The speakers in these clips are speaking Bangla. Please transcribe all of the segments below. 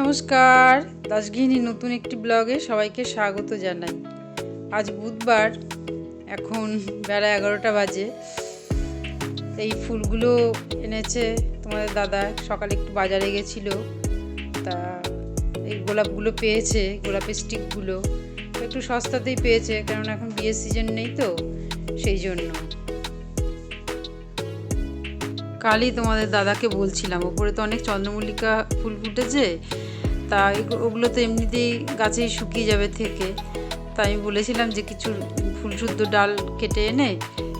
নমস্কার। দাসগৃহিণী নতুন একটি ব্লগে সবাইকে স্বাগত জানাই। আজ বুধবার, এখন বেলা এগারোটা বাজে। এই ফুলগুলো এনেছে তোমাদের দাদা, সকালে একটু বাজারে গেছিল। তা এই গোলাপগুলো পেয়েছে, গোলাপের স্টিকগুলো। একটু সস্তাতেই পেয়েছে কারণ এখন বিয়ের সিজন নেই তো, সেই জন্য। কালই তোমাদের দাদাকে বলছিলাম, ওপরে তো অনেক চন্দ্রমল্লিকা ফুল ফুটেছে। তা ওগুলো তো এমনিতেই গাছেই শুকিয়ে যাবে থেকে। তাই আমি বলেছিলাম যে কিছু ফুল শুদ্ধ ডাল কেটে এনে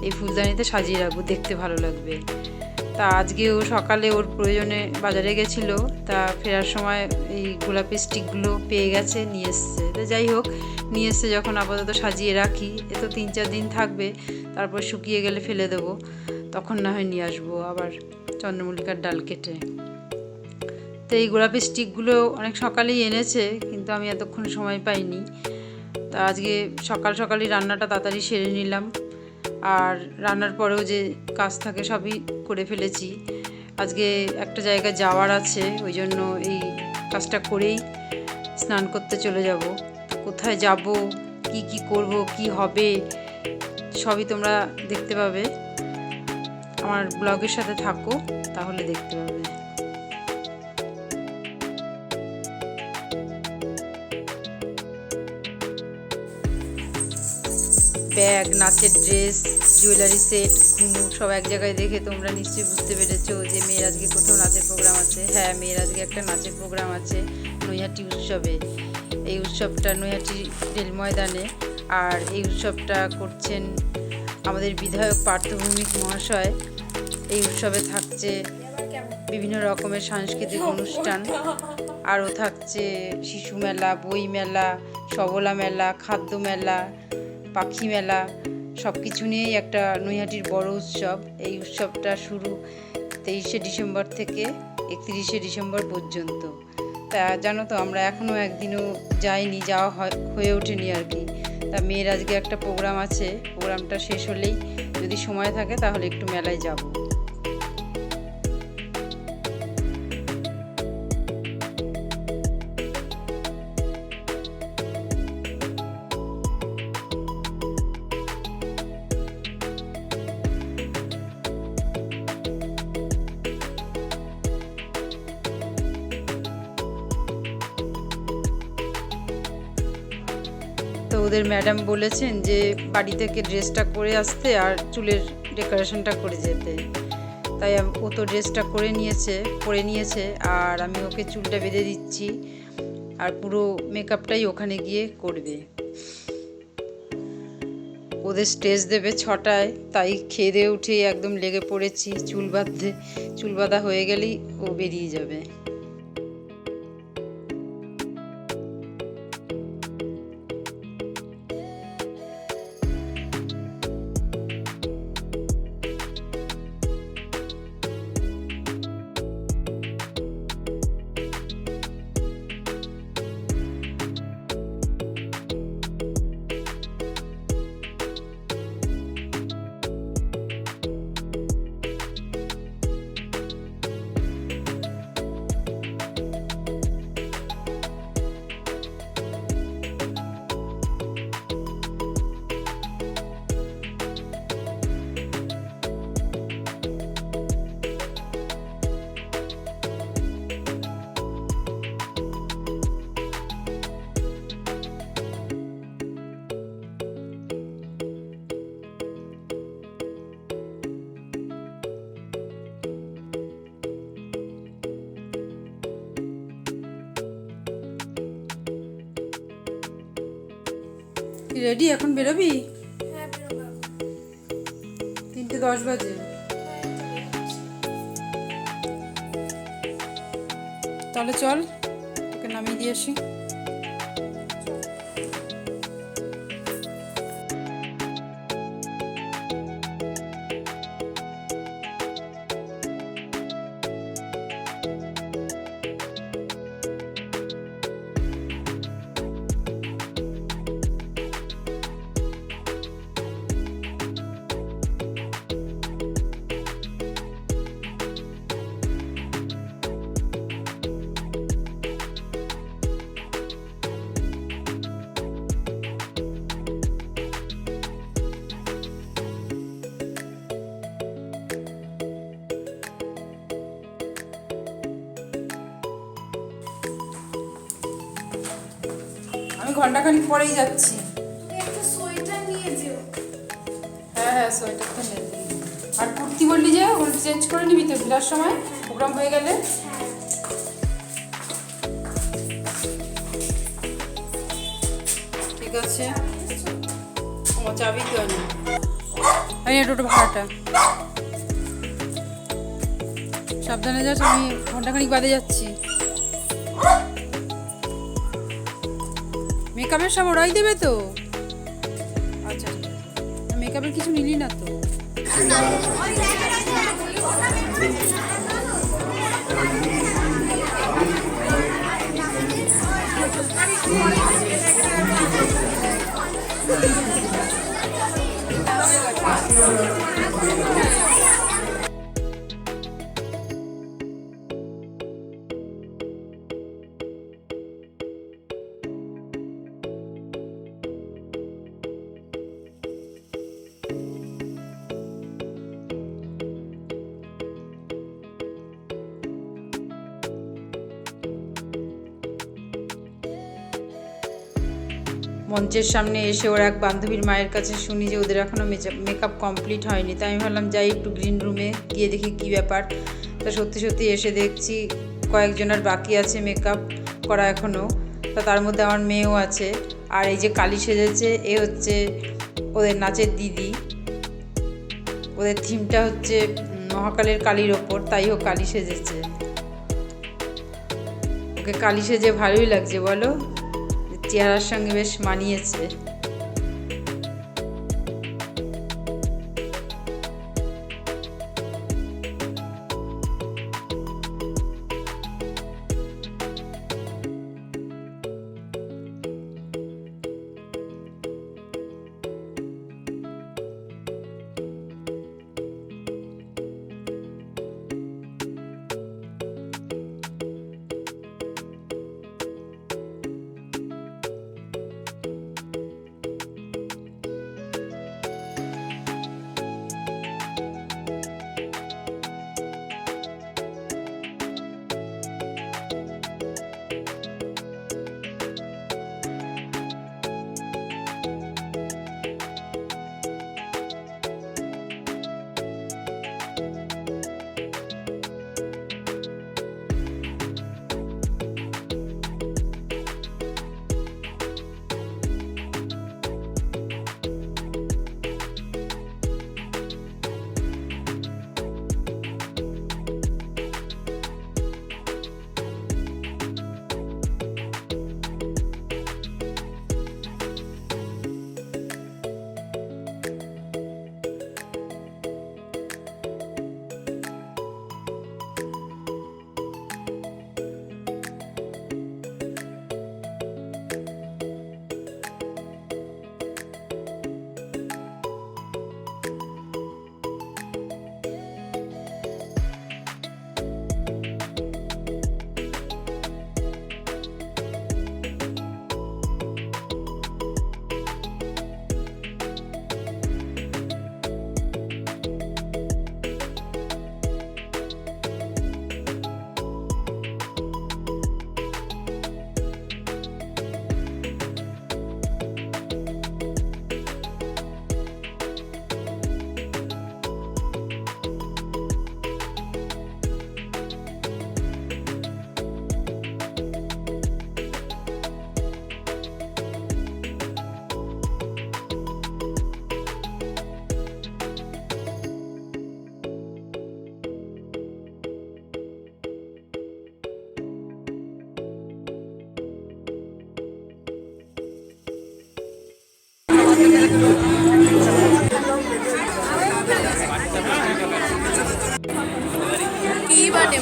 এই ফুলদানিতে সাজিয়ে রাখব, দেখতে ভালো লাগবে। তা আজকে ও সকালে ওর প্রয়োজনে বাজারে গেছিল, তা ফেরার সময় এই গোলাপি স্টিকগুলো পেয়ে গেছে, নিয়ে এসছে। তো যাই হোক, নিয়ে এসছে যখন আপাতত সাজিয়ে রাখি, এ তো তিন চার দিন থাকবে, তারপর শুকিয়ে গেলে ফেলে দেবো। তখন না হয় নিয়ে আসব আবার চন্দ্রমল্লিকার ডাল কেটে। তো এই গোলাপি স্টিকগুলো অনেক সকালেই এনেছে, কিন্তু আমি এতক্ষণ সময় পাইনি। তা আজকে সকাল সকালই রান্নাটা তাড়াতাড়ি সেরে নিলাম। আর রান্নার পরেও যে কাজ থাকে সবই করে ফেলেছি। আজকে একটা জায়গায় যাওয়ার আছে, ওই জন্য এই কাজটা করেই স্নান করতে চলে যাব। কোথায় যাব, কি কি করব, কি হবে, সবই তোমরা দেখতে পাবে। আমার ব্লগের সাথে থাকো, তাহলে দেখতে পাবে। ব্যাগ, নাচের ড্রেস, জুয়েলারি সেট, ঘুমুর, সব এক জায়গায় দেখে তোমরা নিশ্চয়ই বুঝতে পেরেছ যে মেয়ের আজকে কোথাও নাচের প্রোগ্রাম আছে। হ্যাঁ মেয়ের আজকে একটা নাচের প্রোগ্রাম আছে নৈহাটি উৎসবে। এই উৎসবটা নৈহাটি রেল ময়দানে। আর এই উৎসবটা করছেন আমাদের বিধায়ক পার্থভৌমিক মহাশয়। এই উৎসবে থাকছে বিভিন্ন রকমের সাংস্কৃতিক অনুষ্ঠান। আরও থাকছে শিশু মেলা, বই মেলা, সবলা মেলা, খাদ্য মেলা পাখি মেলা সব কিছু নিয়েই একটা নৈহাটির বড় উৎসব। এই উৎসবটা শুরু তেইশে ডিসেম্বর থেকে একত্রিশে ডিসেম্বর পর্যন্ত। তা জানো তো, আমরা এখনও একদিনও যাইনি, যাওয়া হয় ওঠেনি আর কি। তা মেয়ের আজকে একটা প্রোগ্রাম আছে, প্রোগ্রামটা শেষ হলেই যদি সময় থাকে তাহলে একটু মেলায় যাব। ওদের ম্যাডাম বলেছেন যে বাড়ি থেকে ড্রেসটা করে আসতে আর চুলের ডেকোরেশনটা করে যেতে। তাই ও তো ড্রেসটা করে নিয়েছে, পরে নিয়েছে আর আমি ওকে চুলটা বেঁধে দিচ্ছি আর পুরো মেকআপটাই ওখানে গিয়ে করবে। ওদের স্টেজ দেবে ছটায়, তাই খেয়ে দিয়ে উঠে একদম লেগে পড়েছি চুল বাঁধতে। চুল বাঁধা হয়ে গেলেই ও বেরিয়ে যাবে। রেডি এখন বেরোবি? তিনটে দশ বাজে। তাহলে চল ওকে নামিয়ে দিয়ে আসি। ঘন্টাখানিক পরেই যাচ্ছি। একটা সোয়েটার নিয়ে যেও। হ্যাঁ হ্যাঁ সোয়েটারটা নিয়ে নিবি। আর কুর্তি বললি যে ওগুলো চেঞ্জ করে নিবি তো ফেরার সময়? প্রোগ্রাম হয়ে গেলে? ঠিক আছে। ও চাবি তো আমি আমি টোটো ভাড়াটা। সাবধানে যাস আমি ঘন্টাখানিক বাদে যাচ্ছি। মেকআপের সব ওরাই দেবে তো? আচ্ছা মেকআপের কিছু নিলি না তো? মঞ্চের সামনে এসে ওর এক বান্ধবীর মায়ের কাছে শুনি যে ওদের এখনও মেকআপ কমপ্লিট হয়নি। তাই আমি ভাবলাম যাই একটু গ্রিন রুমে গিয়ে দেখি কী ব্যাপার। তা সত্যি সত্যি এসে দেখছি কয়েকজনের বাকি আছে মেকআপ করা এখনও তা তার মধ্যে আমার মেয়েও আছে। আর এই যে কালি সেজেছে, এ হচ্ছে ওদের নাচের দিদি। ওদের থিমটা হচ্ছে মহাকালের কালির ওপর, তাই ও কালি সেজেছে। ওকে কালি সেজে ভালোই লাগছে, বলো। চেহারার সঙ্গে বেশ মানিয়েছে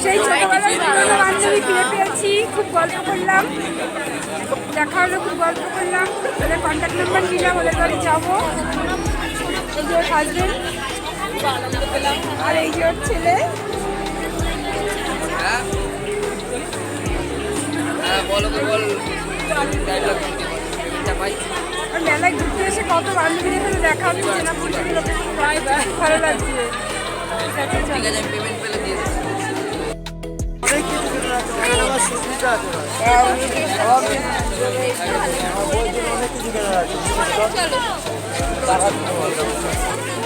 সেই ছোটবেলায় পুরোনো বান্ধবী ফিরে পেয়েছি, খুব গল্প করলাম। দেখা হলো, খুব গল্প করলাম। ওদের কন্ট্যাক্ট নাম্বার নিলাম, ওদের বাড়ি যাব। এই যে হাজবেন্ড আর এই যে ওর ছেলে। মেলায় ঘুরতে এসে কত বান্ধবীদের সাথে দেখা হচ্ছে লোকের ভালো লাগছে। ঠিক আছে আমি পেমেন্ট পেলে দিয়ে দিচ্ছি চলো। সেটা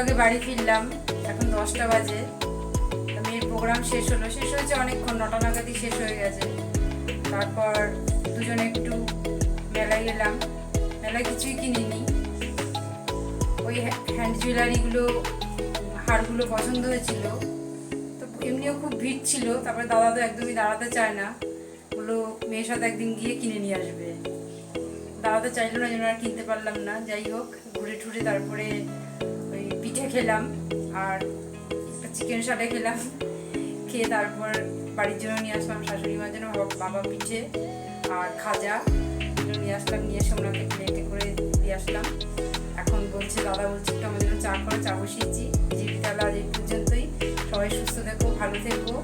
আগে বাড়ি ফিরলাম। এখন দশটা বাজে। মেয়ের প্রোগ্রাম শেষ হলো। শেষ হয়েছে অনেকক্ষণ, নটা নাগাদই শেষ হয়ে গেছে। তারপর দুজনে একটু মেলায় গেলাম মেলায় কিছুই কিনিনি। ওই হ্যান্ড জুয়েলারিগুলো হারগুলো পছন্দ হয়েছিল। তো এমনিও খুব ভিড় ছিল। তারপরে দাদা তো একদমই দাঁড়াতে চায় না। বলল, মেয়ের সাথে একদিন গিয়ে কিনে নিয়ে আসবে। দাদা চাইলো না যেন আর কিনতে পারলাম না। যাই হোক, ঘুরে ঠুরে তারপরে পিঠে খেলাম আর চিকেন সাটে খেলাম। খেয়ে তারপর বাড়ির জন্য নিয়ে আসলাম শাশুড়ি মার জন্য, বাবা- পিঠে আর খাজা নিয়ে আসলাম, নিয়ে এসে ওনাকে প্লেটে করে দিয়ে আসলাম। এখন বলছে, দাদা বলছে একটু আমাদের জন্য চা করো, চা বসিয়েছি। জিবি তাহলে আজ এই পর্যন্তই। সবাই সুস্থ থেকো, ভালো থেকো।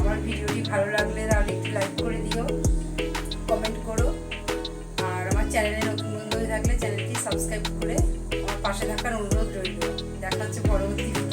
আমার ভিডিওটি ভালো লাগলে তাহলে একটু লাইক করে দিও কমেন্ট করো। আর আমার চ্যানেলে নতুন বন্ধু থাকলে চ্যানেলটি সাবস্ক্রাইব করে আমার পাশে থাকার অনুরোধ রইল। to follow these